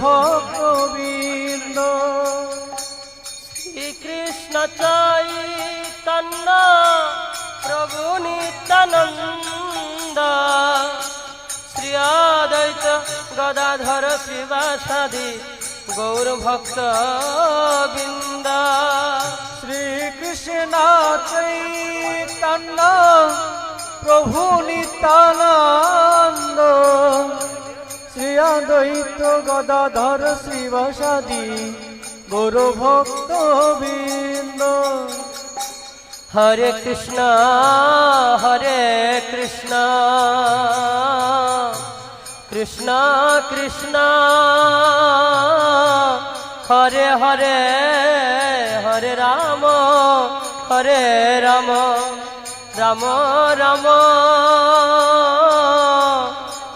ভক্তবৃন্দ শ্রীকৃষ্ণ চৈতন্য, প্রভু নিত্যানন্দ। শ্রী অদ্বৈত গদাধর শিবাসাদি গৌর ভক্ত বৃন্দ। শ্রীকৃষ্ণ চৈতন্য, প্রভু নিত্যানন্দ। শ্রী অদ্বৈত গদাধর শ্রীবাসাদি গৌর ভক্ত বৃন্দ হরে কৃষ্ণ হরে কৃষ্ণ। কৃষ্ণ কৃষ্ণ। হরে হরে হরে রাম হরে রাম। রাম রাম।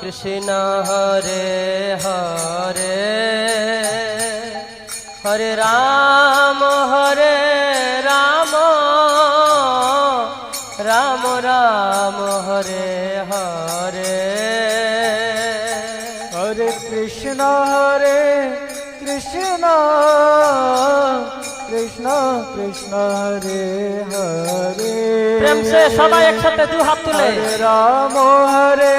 কৃষ্ণ হরে হরে হরে রাম হরে রাম রাম রাম হরে হরে। হরে কৃষ্ণ হরে কৃষ্ণ কৃষ্ণ কৃষ্ণ হরে হরে। প্রেম সে সবাই একসাথে দু হাত তুলে। রাম হরে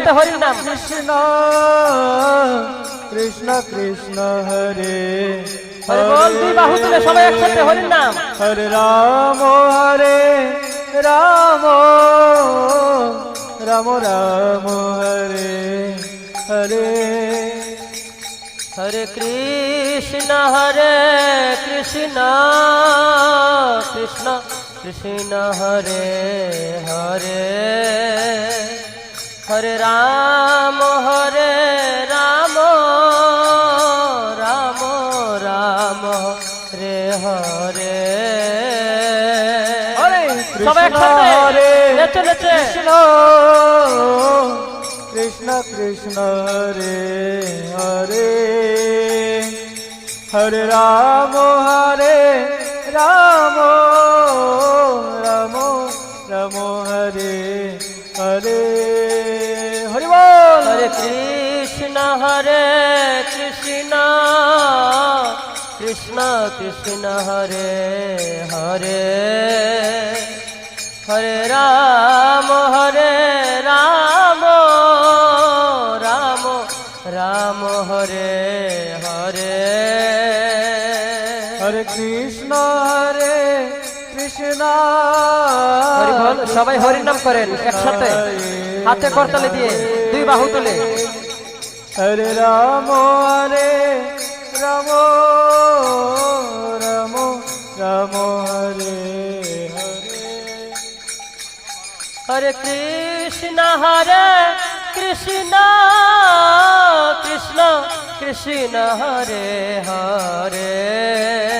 হরে একসাথে হরির নাম। কৃষ্ণ কৃষ্ণ কৃষ্ণ হরে হরে বল দুই বাহু তুলে সবাই একসাথে নাম। হরে রাম হরে রাম রাম রাম হরে হরে। হরে কৃষ্ণ হরে কৃষ্ণ কৃষ্ণ কৃষ্ণ হরে হরে। হরে রাম হরে রাম রাম রাম রে হরে। সবাই একসাথে হরে নেচে নেচে। কৃষ্ণ কৃষ্ণ কৃষ্ণ রে হরে। হরে রাম হরে রাম রাম রাম হরে হরে। কৃষ্ণ হরে কৃষ্ণ কৃষ্ণ কৃষ্ণ হরে হরে। হরে রাম হরে রাম রাম রাম হরে হরে। হরে কৃষ্ণ হরে কৃষ্ণ। সবাই হরি নাম করেন একসাথে হাতে করতালে দিয়ে। দুই বাহু তুলে। হরে রাম হরে রাম রাম রাম হরে হরে হরে কৃষ্ণ হরে কৃষ্ণ কৃষ্ণ কৃষ্ণ হরে হরে হরে।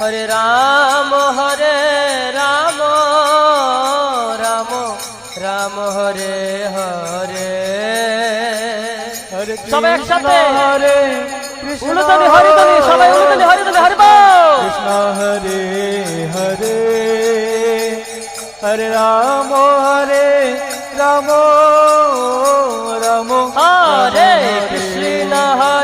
হরে রাম হরে রাম রাম রাম হরে হরে। হরে সবাই একসাথে। হরে কৃষ্ণ উলুতলি হরিতলি সবাই উলুতলি হরিতলি হরি কৃষ্ণ হরে হরে। হরে রাম হরে রাম রাম হরে। কৃষ্ণ হরে